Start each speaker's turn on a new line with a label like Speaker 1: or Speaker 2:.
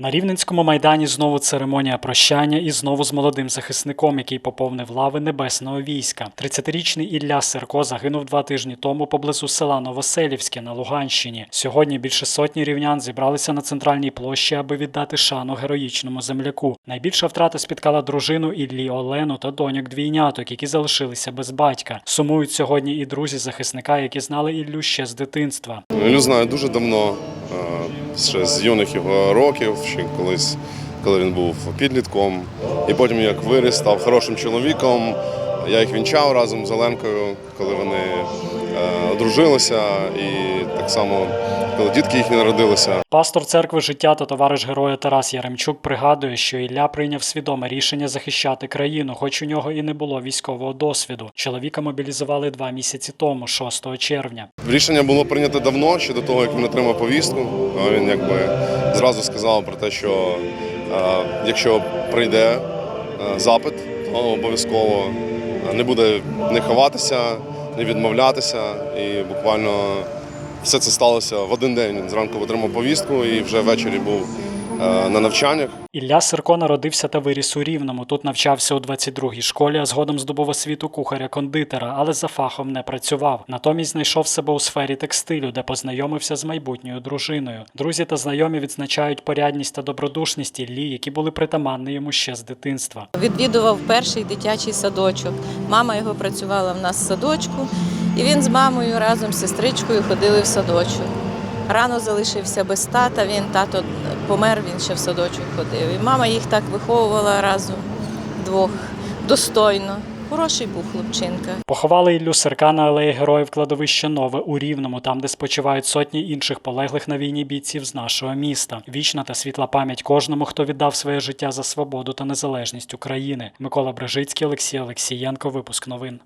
Speaker 1: На Рівненському майдані знову церемонія прощання і знову з молодим захисником, який поповнив лави небесного війська. 30-річний Ілля Серко загинув два тижні тому поблизу села Новоселівське на Луганщині. Сьогодні більше сотні рівнян зібралися на центральній площі, аби віддати шану героїчному земляку. Найбільша втрата спіткала дружину Іллі Олену та доньок двійняток, які залишилися без батька. Сумують сьогодні і друзі захисника, які знали Іллю ще з дитинства.
Speaker 2: Ілю знаю дуже давно, ще з юних його років, ще колись, коли він був підлітком. І потім як виріс, став хорошим чоловіком. Я їх вінчав разом з Оленкою, коли вони е, одружилися, і так само, коли дітки їхні народилися.
Speaker 1: Пастор церкви життя та товариш героя Тарас Яремчук пригадує, що Ілля прийняв свідоме рішення захищати країну, хоч у нього і не було військового досвіду. Чоловіка мобілізували два місяці тому, 6 червня.
Speaker 2: Рішення було прийнято давно, ще до того, як він отримав повістку. Він якби зразу сказав про те, що е, якщо прийде е, запит, то обов'язково е, не буде не ховатися, не відмовлятися. І буквально все це сталося в один день. Зранку отримав повістку і вже ввечері був на навчаннях.
Speaker 1: Ілля Сирко народився та виріс у Рівному. Тут навчався у 22-й школі, а згодом здобув освіту кухаря-кондитера, але за фахом не працював. Натомість знайшов себе у сфері текстилю, де познайомився з майбутньою дружиною. Друзі та знайомі відзначають порядність та добродушність Іллі, які були притаманні йому ще з дитинства.
Speaker 3: Відвідував перший дитячий садочок. Мама його працювала в нас в садочку, і він з мамою разом з сестричкою ходили в садочок. Рано залишився без тата. Він тато помер, він ще в садочок ходив. І мама їх так виховувала разом двох достойно. Хороший був хлопчинка.
Speaker 1: Поховали Іллю Сирка на алеї Героїв кладовище Нове у Рівному, там, де спочивають сотні інших полеглих на війні бійців з нашого міста. Вічна та світла пам'ять кожному, хто віддав своє життя за свободу та незалежність України. Микола Брижицький, Олексій Олексієнко. Випуск новин.